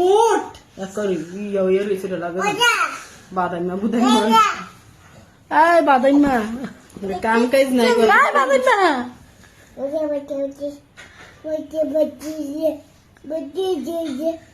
উঠ করি ইয়া ইয়া রেছে লাগে বাদাইমা বুদাইমা আয় বাদাইমা কাম কাজ নাই করে আয় বাদাইমা Força. Isso que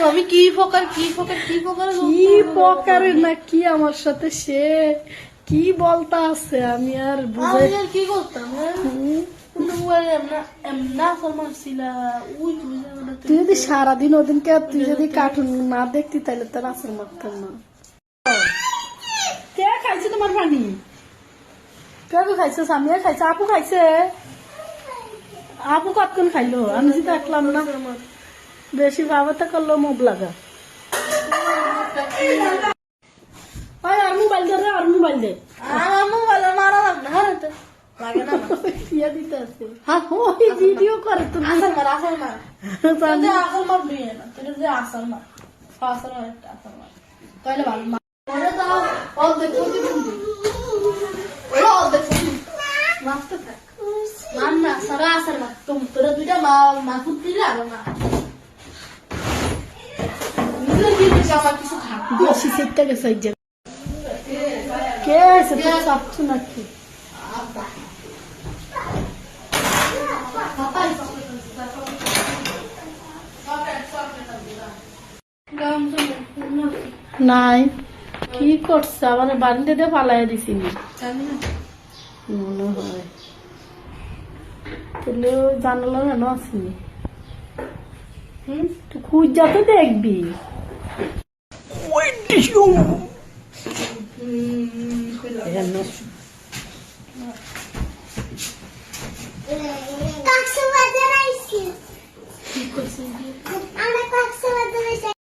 আমি? কি ফকার কি ফকার কি ফকার কি প্রকারের না কি আমার সাথে সে কি বলতা আছে আমি আর কি করতাম হ্যাঁ? তুই যদি সারাদিন ওদিনকে তুই যদি কার্টুন না দেখতি তাহলে তোর আসর মারতাম না। কে খাইছে তোমার পানি? কে কে খাইছে সামিয়া খাইছে আপু খাইছে আপু কতক্ষণ খাইলো আমি যদি দেখলাম না বেশি ভাবাতে করল মোব লাগা ওই আর মোবাইল দে আর মোবাইল দে আমার মোবাইল মারা লাগ না হ্যাঁ তো লাগে না ইয়া দিতে আছে হ্যাঁ ওই ভিডিও করে তুমি আসল মার আসল মার জানি। আসল মার বিয়ে না তুই যে আসল মার আসল মার আসল মার তাহলে ভালো তোরা দুইটা মা দিলে আমার কিছু বেশি সেটটা গেছে কে আছে তো নাকি নাই কি করছে আমার বাড়িতে দিয়ে পালাই দিছি মনে হয় তাহলে জানালা কেন আসিনি হুম? তুই খুঁজ যাতে দেখবি। টিসু